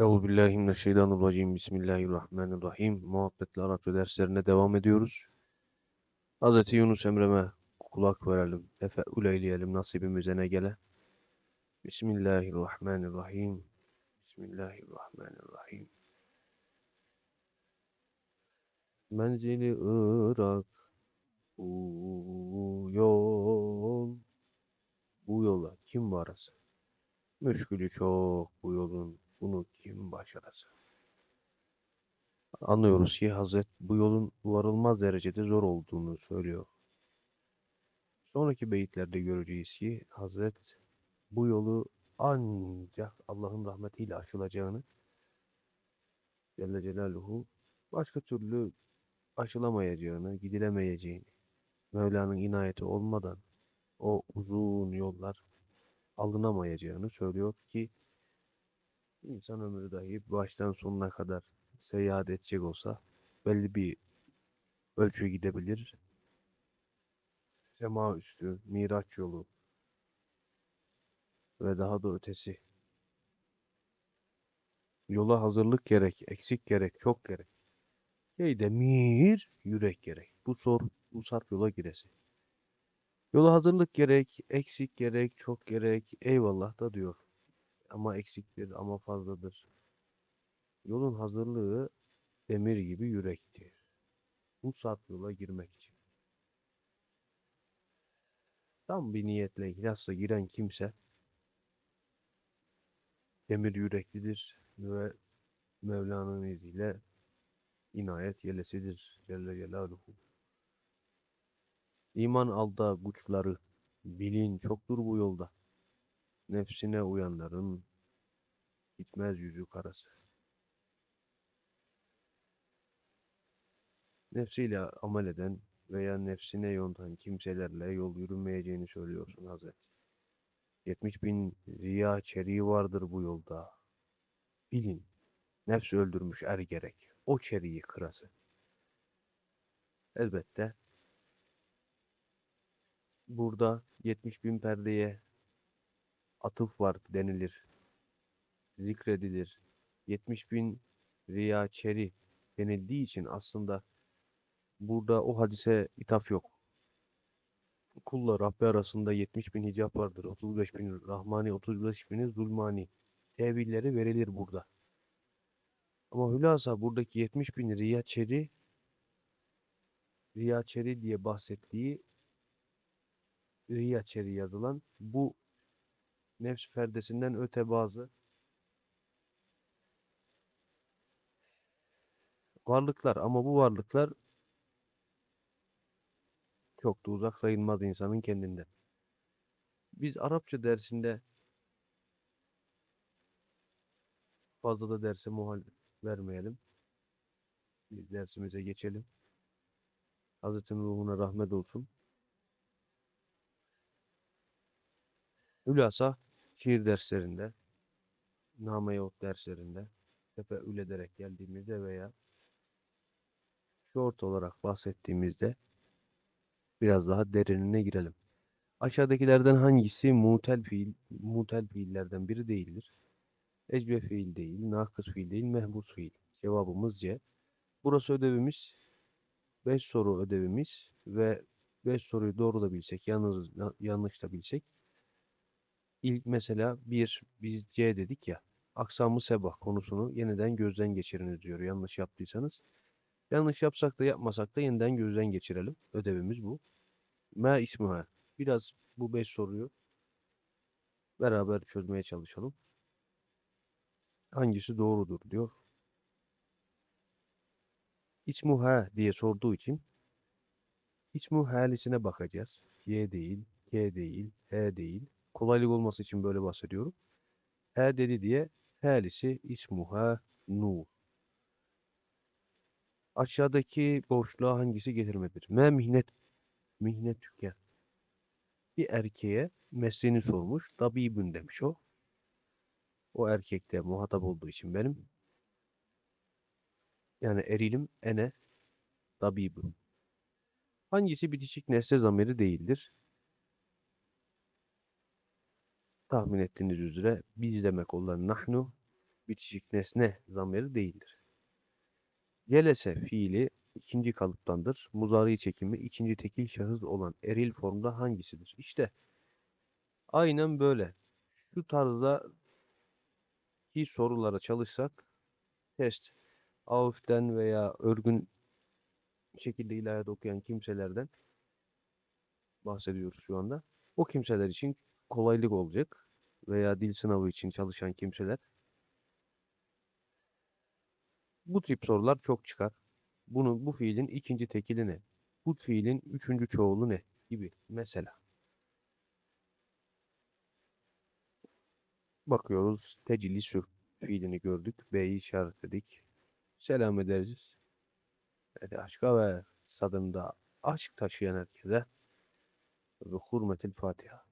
Euzubillahimineşşeytanirracim. Bismillahirrahmanirrahim. Muhabbetli Arapça derslerine devam ediyoruz. Hz. Yunus Emre'me kulak verelim. Tefeül eyleyelim nasibimize ne gele. Bismillahirrahmanirrahim. Bismillahirrahmanirrahim. Menzili Irak bu yol bu yola kim varası? Müşkülü çok bu yolun bunu kim başarası? Anlıyoruz ki Hazret bu yolun varılmaz derecede zor olduğunu söylüyor. Sonraki beyitlerde göreceğiz ki Hazret bu yolu ancak Allah'ın rahmetiyle aşılacağını Celle Celaluhu başka türlü aşılamayacağını, gidilemeyeceğini, Mevla'nın inayeti olmadan o uzun yollar alınamayacağını söylüyor ki insan ömrü dahi baştan sonuna kadar seyahat edecek olsa belli bir ölçü gidebilir. Sema üstü, Miraç yolu ve daha da ötesi. Yola hazırlık gerek, eksik gerek, çok gerek. Şey demir, yürek gerek. Bu sor, bu sarp yola giresi. Yola hazırlık gerek, eksik gerek, çok gerek. Eyvallah da diyor. Ama eksiktir, ama fazladır. Yolun hazırlığı demir gibi yürektir. Sarp yola girmek için. Tam bir niyetle, ihlasla giren kimse demir yüreklidir ve Mevla'nın izniyle inayet yelesidir Celle Celaluhu. İman alda güçleri, bilin çoktur bu yolda. Nefsine uyanların gitmez yüzü karası. Nefsiyle amel eden veya nefsine yontan kimselerle yol yürümeyeceğini söylüyorsun Hazret. 70 bin riya çeriği vardır bu yolda. Bilin, nefs öldürmüş er gerek. O çeriği kırası. Elbette burada 70 bin perdeye atıf var denilir. Zikredilir. 70 bin riya çeri denildiği için aslında burada o hadise ithaf yok. Kulla Rabbi arasında 70 bin hicap vardır. 35 bin Rahmani, 35 bini Zulmani. Tevilleri verilir burada. Ama hülasa buradaki 70 bin riyaçeri riyaçeri diye bahsettiği riyaçeri yazılan bu nefs perdesinden öte bazı varlıklar ama bu varlıklar çok da uzak sayılmaz insanın kendinden. Biz Arapça dersinde fazla da derse muhal vermeyelim. Biz dersimize geçelim. Hazretin ruhuna rahmet olsun. Hülasa şiir derslerinde, name yahut derslerinde tefeül ederek geldiğimizde veya short olarak bahsettiğimizde biraz daha derinine girelim. Aşağıdakilerden hangisi mutel fiil, mutel fiillerden biri değildir? Ecbe fiil değil, nakıs fiil değil, mehbus fiil. Cevabımız C. Burası ödevimiz. 5 soru ödevimiz ve 5 soruyu doğru da bilsek, yalnız, yanlış da bilsek. İlk mesela bir, biz C dedik ya, aksamı sebah konusunu yeniden gözden geçiriniz diyor yanlış yaptıysanız. Yanlış yapsak da yapmasak da yeniden gözden geçirelim. Ödevimiz bu. Ma ismuha. Biraz bu 5 soruyu beraber çözmeye çalışalım. Hangisi doğrudur diyor. İsmuha diye sorduğu için ismu halisine bakacağız. Y değil, K değil, H değil. Kolaylık olması için böyle bahsediyorum. H dedi diye halisi ismuha nur. Aşağıdaki boşluğa hangisi getirmedir? Me mihnet mihnet. Bir erkeğe mesleğini sormuş. Tabibün demiş o. O erkekte muhatap olduğu için benim. Yani erilim ene tabibüm. Hangisi bitişik nesne zamiri değildir? Tahmin ettiğiniz üzere biz demek olan nahnu bitişik nesne zamiri değildir. Gelese fiili ikinci kalıptandır. Muzari çekimi ikinci tekil şahıs olan eril formda hangisidir? İşte aynen böyle. Şu tarzda ki sorulara çalışsak test Auf'ten veya örgün şekilde ilahiyat okuyan kimselerden bahsediyoruz şu anda. O kimseler için kolaylık olacak veya dil sınavı için çalışan kimseler bu tip sorular çok çıkar. Bunu bu fiilin ikinci tekili ne? Bu fiilin üçüncü çoğulu ne? gibi mesela. Bakıyoruz. Teclisü fiilini gördük. B'yi işaretledik. Selam ederiz. Hadi aşka ve sadında aşk taşıyan herkese ve hürmetil Fatiha.